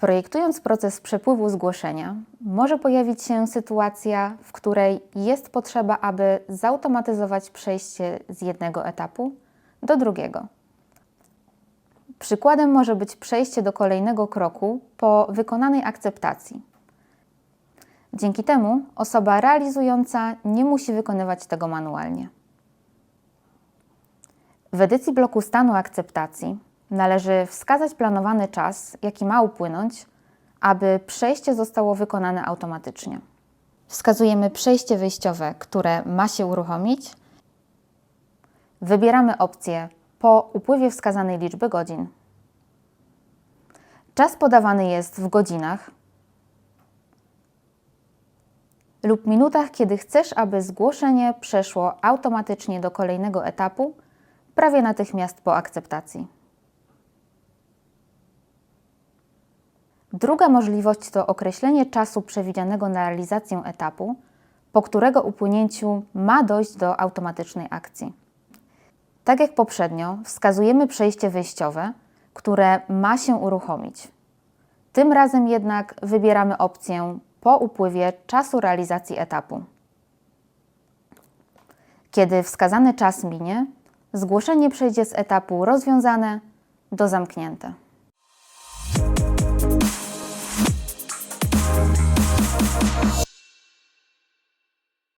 Projektując proces przepływu zgłoszenia, może pojawić się sytuacja, w której jest potrzeba, aby zautomatyzować przejście z jednego etapu do drugiego. Przykładem może być przejście do kolejnego kroku po wykonanej akceptacji. Dzięki temu osoba realizująca nie musi wykonywać tego manualnie. W edycji bloku stanu akceptacji należy wskazać planowany czas, jaki ma upłynąć, aby przejście zostało wykonane automatycznie. Wskazujemy przejście wyjściowe, które ma się uruchomić. Wybieramy opcję po upływie wskazanej liczby godzin. Czas podawany jest w godzinach lub minutach, kiedy chcesz, aby zgłoszenie przeszło automatycznie do kolejnego etapu prawie natychmiast po akceptacji. Druga możliwość to określenie czasu przewidzianego na realizację etapu, po którego upłynięciu ma dojść do automatycznej akcji. Tak jak poprzednio, wskazujemy przejście wyjściowe, które ma się uruchomić. Tym razem jednak wybieramy opcję po upływie czasu realizacji etapu. Kiedy wskazany czas minie, zgłoszenie przejdzie z etapu rozwiązane do zamknięte.